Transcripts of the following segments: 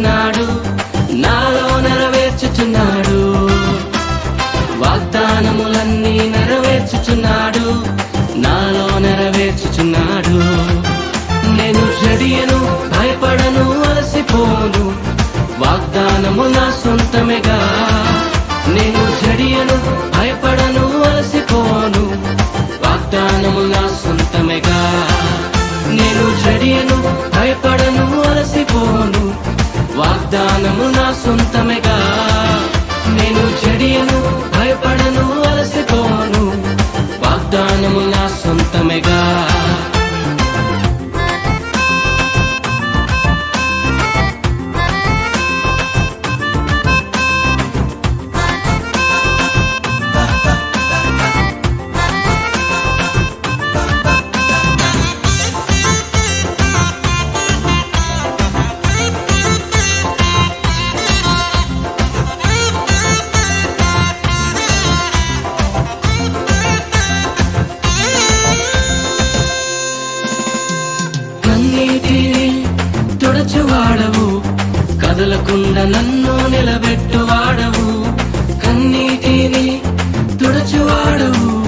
చేస్తున్నాడు. నాలో నెరవేర్చుచున్నాడు. వాగ్దానములన్నీ నెరవేర్చుచున్నాడు. నాలో నెరవేర్చుచున్నాడు. నేను చెడియను భయపడను అలసిపోను. వాగ్దానము నా సొంతమేగా. నేను చెడియను భయపడను అలసిపోను. వాగ్దానము నా సొంతమేగా. నేను చెడియను భయపడను అలసిపోను. తుడచువాడవు. కదలకుండా నన్ను నిలబెట్టువాడవు. కన్నీటిని తుడచువాడవు.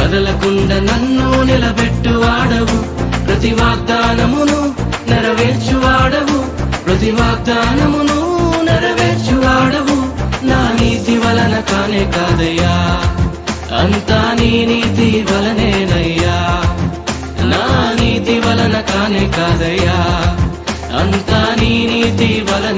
కదలకుండా నన్ను నిలబెట్టువాడవు. ప్రతి వాగ్దానమును నెరవేర్చువాడవు. ప్రతి వాగ్దానమును నెరవేర్చువాడవు. నా నీతి వలన కానే కాదయ్యా. అంతా నీ నీతి వలనేనయ్యా. నా నీతి వలన కానే కాదయ్యా. అంతా నీ నీతి వలనే